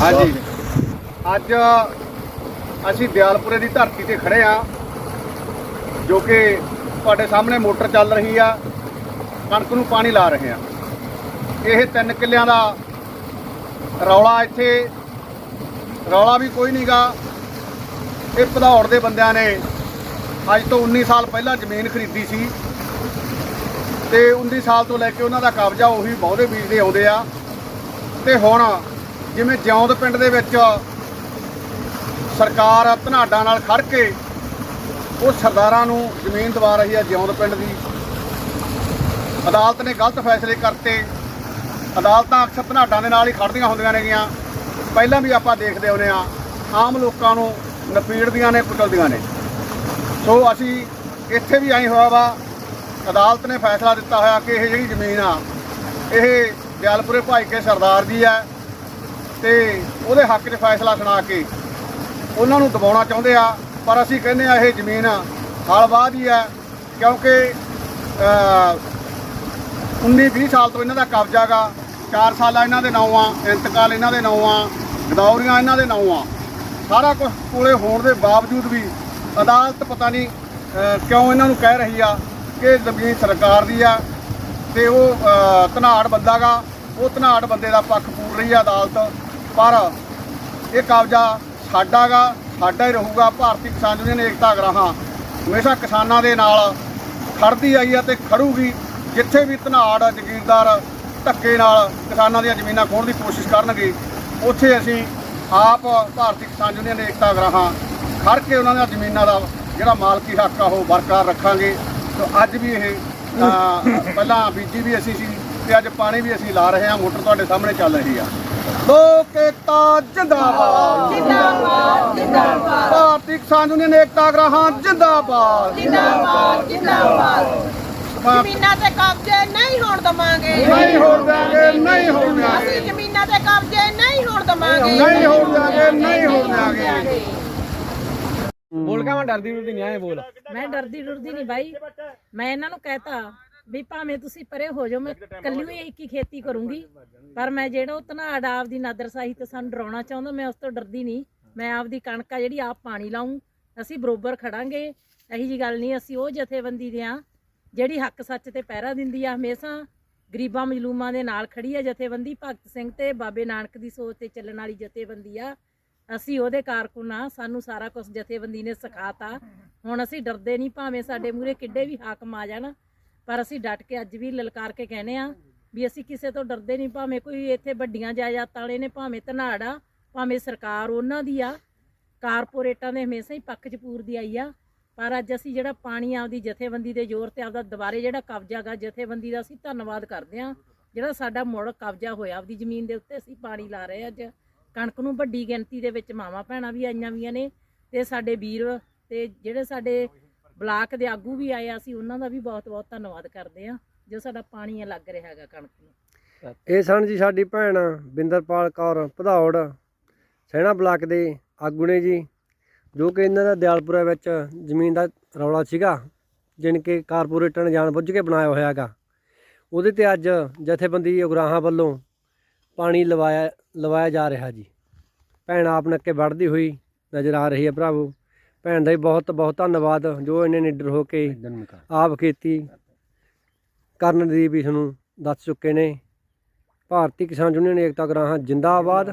ਹਾਂਜੀ। ਅੱਜ ਅਸੀਂ ਦਿਆਲਪੁਰੇ ਦੀ ਧਰਤੀ ਤੇ ਖੜੇ ਆ ਜੋ ਕਿ ਤੁਹਾਡੇ ਸਾਹਮਣੇ ਮੋਟਰ ਚੱਲ ਰਹੀ ਆ, ਕਣਕ ਨੂੰ ਪਾਣੀ ਲਾ ਰਹੇ ਆ ਇਹ ਤਿੰਨ ਕਿੱਲਿਆਂ ਦਾ ਰੌਲਾ ਇੱਥੇ, ਰੌਲਾ ਵੀ ਕੋਈ ਨਹੀਂਗਾ ਇਹ ਭਦੌੜ ਦੇ ਬੰਦਿਆਂ ਨੇ ਅੱਜ ਤੋਂ 19 ਸਾਲ ਪਹਿਲਾਂ ਜ਼ਮੀਨ ਖਰੀਦੀ ਸੀ ਤੇ 19 ਸਾਲ ਤੋਂ ਲੈ ਕੇ ਉਹਨਾਂ ਦਾ ਕਬਜ਼ਾ ਉਹੀ ਬਹੁਤੇ ਬੀਜਦੇ ਆਉਂਦੇ ਆ। ਤੇ ਹੁਣ ਜਿਵੇਂ ਜਿਉਂਦ ਪਿੰਡ ਦੇ ਵਿੱਚ ਸਰਕਾਰ ਧਨਾਡਾਂ ਨਾਲ ਖੜ ਕੇ ਉਹ ਸਰਦਾਰਾਂ ਨੂੰ ਜ਼ਮੀਨ ਦਵਾ ਰਹੀ ਹੈ ਜਿਉਂਦ ਪਿੰਡ ਦੀ। ਅਦਾਲਤ ਨੇ ਗਲਤ ਫੈਸਲੇ ਕਰਤੇ। ਅਦਾਲਤਾਂ ਅਕਸਰ ਧਨਾਡਾਂ ਦੇ ਨਾਲ ਹੀ ਖੜਦੀਆਂ ਹੁੰਦੀਆਂ ਨੇਗੀਆਂ। ਪਹਿਲਾਂ ਵੀ ਆਪਾਂ ਦੇਖਦੇ ਆਉਂਦੇ ਆ ਆਮ ਲੋਕਾਂ ਨੂੰ ਨਪੀੜਦੀਆਂ ਨੇ ਕੁਚਲਦੀਆਂ ਨੇ। ਸੋ ਅਸੀਂ ਇੱਥੇ ਵੀ ਆਈ ਹੋਇਆ ਵਾ। ਅਦਾਲਤ ਨੇ ਫੈਸਲਾ ਦਿੱਤਾ ਹੋਇਆ ਕਿ ਇਹ ਜਿਹੜੀ ਜ਼ਮੀਨ ਆ, ਇਹ ਦਿਆਲਪੁਰੇ ਭਾਈ ਕੇ ਸਰਦਾਰ ਜੀ ਆ ਤੇ ਉਹਦੇ ਹੱਕ 'ਚ ਫੈਸਲਾ ਸੁਣਾ ਕੇ ਉਹਨਾਂ ਨੂੰ ਦਬਾਉਣਾ ਚਾਹੁੰਦੇ ਆ ਪਰ ਅਸੀਂ ਕਹਿੰਦੇ ਆ ਇਹ ਜ਼ਮੀਨ ਹਲਵਾਦ ਹੀ ਆ ਕਿਉਂਕਿ 19-20 ਸਾਲ ਤੋਂ ਇਹਨਾਂ ਦਾ ਕਬਜ਼ਾ ਗਾ 4 ਸਾਲਾਂ ਇਹਨਾਂ ਦੇ ਨਾਂ ਆ ਇੰਤਕਾਲ ਇਹਨਾਂ ਦੇ ਨਾਂ ਆ ਗਦੌਰੀਆਂ ਇਹਨਾਂ ਦੇ ਨਾਂ ਆ। ਸਾਰਾ ਕੁਝ ਕੋਲੇ ਹੋਣ ਦੇ ਬਾਵਜੂਦ ਵੀ ਅਦਾਲਤ ਪਤਾ ਨਹੀਂ ਕਿਉਂ ਇਹਨਾਂ ਨੂੰ ਕਹਿ ਰਹੀ ਆ ਕਿ ਜ਼ਮੀਨ ਸਰਕਾਰ ਦੀ ਆ ਤੇ ਉਹ ਅਹ, ਧਨਾੜ ਬੰਦਾ ਗਾ ਉਹ ਧਨਾੜ ਬੰਦੇ ਦਾ ਪੱਖ ਪੂਰ ਰਹੀ ਆ ਅਦਾਲਤ। ਪਰ ਇਹ ਕਬਜ਼ਾ ਸਾਡਾ ਗਾ ਸਾਡਾ ਹੀ ਰਹੂਗਾ। ਭਾਰਤੀ ਕਿਸਾਨ ਯੂਨੀਅਨ ਏਕਤਾ ਗਰਾਹਾਂ ਹਮੇਸ਼ਾ ਕਿਸਾਨਾਂ ਦੇ ਨਾਲ ਖੜਦੀ ਆਈ ਆ ਤੇ ਖੜੂਗੀ। ਜਿੱਥੇ ਵੀ ਧਨਾੜ, ਜ਼ਗੀਰਦਾਰ ਧੱਕੇ ਨਾਲ ਕਿਸਾਨਾਂ ਦੀਆਂ ਜ਼ਮੀਨਾਂ ਖੋਹਣ ਦੀ ਕੋਸ਼ਿਸ਼ ਕਰਨਗੇ, ਉੱਥੇ ਅਸੀਂ ਆਪ ਭਾਰਤੀ ਕਿਸਾਨ ਯੂਨੀਅਨ ਏਕਤਾ ਗਰਾਹਾਂ ਖੜ ਕੇ ਉਹਨਾਂ ਦੀਆਂ ਜ਼ਮੀਨਾਂ ਦਾ ਜਿਹੜਾ ਮਾਲਕੀ ਹੱਕ ਆ, ਉਹ ਬਰਕਰਾਰ ਰੱਖਾਂਗੇ। ਤੇ ਅੱਜ ਵੀ ਇਹ ਪਹਿਲਾਂ ਬੀਜੀ ਵੀ ਅਸੀਂ ਸੀ ਤੇ ਅੱਜ ਪਾਣੀ ਵੀ ਅਸੀਂ ਲਾ ਰਹੇ ਹਾਂ, ਮੋਟਰ ਤੁਹਾਡੇ ਸਾਹਮਣੇ ਚੱਲ ਰਹੀ ਆ। ਲੋਕ ਏਕਤਾ ਜਿੰਦਾਬਾਦ। ਜਿੰਦਾਬਾਦ ਜਿੰਦਾਬਾਦ। ਭਾਰਤੀ ਕਿਸਾਨ ਯੂਨੀਅਨ ਏਕਤਾ ਗਰਾਹਾਂ ਜਿੰਦਾਬਾਦ। ਜਿੰਦਾਬਾਦ ਜਿੰਦਾਬਾਦ। ਜ਼ਮੀਨਾਂ ਤੇ ਕਬਜ਼ੇ ਨਹੀਂ ਹੋਣ ਦਵਾਂਗੇ। ਨਹੀਂ ਹੋਣ ਦਿਆਂਗੇ ਨਹੀਂ ਹੋਣ ਦਿਆਂਗੇ। ਅਸੀਂ ਜ਼ਮੀਨਾਂ ਤੇ ਕਬਜ਼ੇ ਨਹੀਂ ਹੋਣ ਦਵਾਂਗੇ। ਨਹੀਂ ਹੋਣ ਦਿਆਂਗੇ ਨਹੀਂ ਹੋਣ ਦਿਆਂਗੇ। ਬੋਲ ਕਾ ਮੈਂ ਡਰਦੀ ਡਰਦੀ ਨਹੀਂ ਆਏ ਬੋਲ। ਮੈਂ ਡਰਦੀ ਡਰਦੀ ਨਹੀਂ ਬਾਈ। ਮੈਂ ਇਹਨਾਂ ਨੂੰ ਕਹਿਤਾ ਵੀ ਭਾਵੇਂ ਤੁਸੀਂ ਪਰੇ ਹੋ ਜਾਓ ਮੈਂ ਕੱਲੀ ਹੀ ਇੱਕ ਹੀ ਖੇਤੀ ਕਰੂੰਗੀ। ਪਰ ਮੈਂ ਜਿਹੜਾ ਉਹ ਧਨਾੜ ਆਪਦੀ ਨਾਦਰਸਾਹੀ ਤੇ ਸਾਨੂੰ ਡਰਾਉਣਾ ਚਾਹੁੰਦਾ ਮੈਂ ਉਸ ਤੋਂ ਡਰਦੀ ਨਹੀਂ। ਮੈਂ ਆਪਦੀ ਕਣਕ ਆ ਜਿਹੜੀ ਆਪ ਪਾਣੀ ਲਾਉਂ ਅਸੀਂ ਬਰੋਬਰ ਖੜਾਂਗੇ। ਇਹੀ ਜੀ ਗੱਲ ਨਹੀਂ ਅਸੀਂ ਉਹ ਜਥੇਬੰਦੀ ਦੇ ਆ ਜਿਹੜੀ ਹੱਕ ਸੱਚ ਤੇ ਪਹਿਰਾ ਦਿੰਦੀ ਆ ਹਮੇਸ਼ਾ। ਗਰੀਬਾਂ ਮਜਲੂਮਾਂ ਦੇ ਨਾਲ ਖੜੀ ਆ ਜਥੇਬੰਦੀ। ਭਗਤ ਸਿੰਘ ਤੇ ਬਾਬੇ ਨਾਨਕ ਦੀ ਸੋਚ ਤੇ ਚੱਲਣ ਵਾਲੀ ਜਥੇਬੰਦੀ ਆ। ਅਸੀਂ ਉਹਦੇ ਕਾਰਕੁਨ ਆ। ਸਾਨੂੰ ਸਾਰਾ ਕੁਝ ਜਥੇਬੰਦੀ ਨੇ ਸਿਖਾਤਾ। ਹੁਣ ਅਸੀਂ ਡਰਦੇ ਨਹੀਂ ਭਾਵੇਂ ਸਾਡੇ ਮੂਹਰੇ ਕਿੱਡੇ ਵੀ ਹਾਕਮ ਆ ਜਾਣ। ਪਰ ਅਸੀਂ ਡਟ ਕੇ ਅੱਜ ਵੀ ਲਲਕਾਰ ਕੇ ਕਹਿੰਦੇ ਆ ਵੀ ਅਸੀਂ ਕਿਸੇ ਤੋਂ ਡਰਦੇ ਨਹੀਂ, ਭਾਵੇਂ ਕੋਈ ਇੱਥੇ ਵੱਡੀਆਂ ਜਾਇਦਾਦਾਂ ਵਾਲੇ ਨੇ, ਭਾਵੇਂ ਧਨਾੜ ਆ, ਭਾਵੇਂ ਸਰਕਾਰ ਉਹਨਾਂ ਦੀ ਆ, ਕਾਰਪੋਰੇਟਾਂ ਦੇ ਹਮੇਸ਼ਾ ਹੀ ਪੱਖ 'ਚ ਪੂਰਦੀ ਆਈ ਆ। ਪਰ ਅੱਜ ਅਸੀਂ ਜਿਹੜਾ ਪਾਣੀ ਆਪਦੀ ਜਥੇਬੰਦੀ ਦੇ ਜ਼ੋਰ ਤੇ ਆਪਦਾ ਦੁਬਾਰੇ ਜਿਹੜਾ ਕਬਜ਼ਾ ਗਾ, ਜਥੇਬੰਦੀ ਦਾ ਅਸੀਂ ਧੰਨਵਾਦ ਕਰਦੇ ਆ ਜਿਹੜਾ ਸਾਡਾ ਮੁੜ ਕਬਜ਼ਾ ਹੋਇਆ, ਆਪਦੀ ਜ਼ਮੀਨ ਦੇ ਉੱਤੇ ਅਸੀਂ ਪਾਣੀ ਲਾ ਰਹੇ ਅੱਜ। ਕਣਕ ਨੂੰ ਵੱਡੀ ਗਿਣਤੀ ਦੇ ਵਿੱਚ ਮਾਵਾਂ, ਭੈਣਾਂ ਵੀ ਆਈਆਂ ਵੀਆਂ ਨੇ ਤੇ ਸਾਡੇ ਵੀਰ ਤੇ ਜਿਹੜੇ ਸਾਡੇ ਬਲਾਕ ਦੇ ਆਗੂ ਵੀ ਆਏ ਆ, ਅਸੀਂ ਉਹਨਾਂ ਦਾ ਵੀ ਬਹੁਤ ਬਹੁਤ ਧੰਨਵਾਦ ਕਰਦੇ ਆ ਜੋ ਸਾਡਾ ਪਾਣੀ ਲੱਗ ਰਿਹਾ ਹੈਗਾ ਕਣਕ ਨੂੰ। ਇਹ ਸਨ ਜੀ ਸਾਡੀ ਭੈਣ ਬਿੰਦਰਪਾਲ ਕੌਰ ਭਦੌੜ ਸੈਣਾ ਬਲਾਕ ਦੇ ਆਗੂ ਨੇ ਜੀ ਜੋ ਕਿ ਇਹਨਾਂ ਦਾ ਦਿਆਲਪੁਰਾ ਵਿੱਚ ਜ਼ਮੀਨ ਦਾ ਰੌਲਾ ਸੀਗਾ ਜਿਨ ਕਿ ਕਾਰਪੋਰੇਟਰ ਨੇ ਜਾਣਬੁੱਝ ਕੇ ਬਣਾਇਆ ਹੋਇਆ ਹੈਗਾ। ਉਹਦੇ ਤੇ ਅੱਜ ਜਥੇਬੰਦੀ ਉਗਰਾਹਾਂ ਵੱਲੋਂ ਪਾਣੀ ਲਵਾਇਆ ਲਵਾਇਆ ਜਾ ਰਿਹਾ ਜੀ। ਭੈਣ ਆਪ ਨੱਕੇ ਵੜਦੀ ਹੋਈ ਨਜ਼ਰ ਆ ਰਹੀ ਹੈ ਭਰਾਵੋ। ਭੈਣ ਦਾ ਵੀ ਬਹੁਤ ਬਹੁਤ ਧੰਨਵਾਦ ਜੋ ਇਹਨੇ ਨਿਡਰ ਹੋ ਕੇ ਆਪ ਖੇਤੀ ਕਰਨ ਦੀ ਵੀ ਤੁਹਾਨੂੰ ਦੱਸ ਚੁੱਕੇ ਨੇ। ਭਾਰਤੀ ਕਿਸਾਨ ਯੂਨੀਅਨ ਏਕਤਾ ਗਰਾਹਾਂ ਜਿੰਦਾਬਾਦ।